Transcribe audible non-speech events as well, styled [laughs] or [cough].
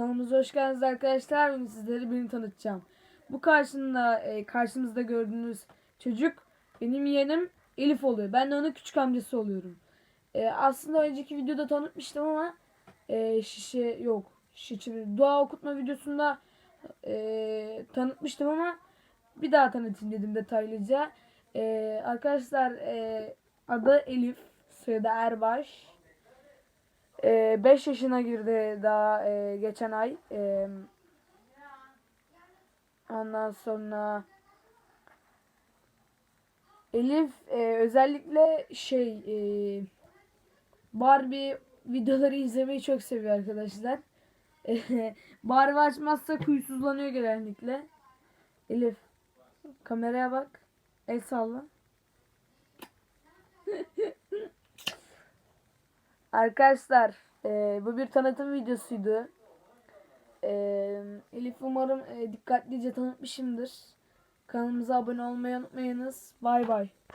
Kanalımıza hoş geldiniz arkadaşlar. Bugün sizlere birini tanıtacağım. Bu karşında e, karşımızda gördüğünüz çocuk benim yeğenim Elif oluyor. Ben de onun küçük amcası oluyorum. E, aslında önceki videoda tanıtmıştım ama e, şişe yok. Şişe, dua okutma videosunda e, tanıtmıştım ama bir daha tanıtayım dedim detaylıca. E, arkadaşlar e, adı Elif. Soyadı Erbaş. 5 yaşına girdi daha e, geçen ay. E, ondan sonra Elif e, özellikle şey e, Barbie videoları izlemeyi çok seviyor arkadaşlar. E, [laughs] Barbie açmazsa kuysuzlanıyor genellikle. Elif kameraya bak. El salla. [laughs] Arkadaşlar e, bu bir tanıtım videosuydu. E, Elif umarım e, dikkatlice tanıtmışımdır. Kanalımıza abone olmayı unutmayınız. Bay bay.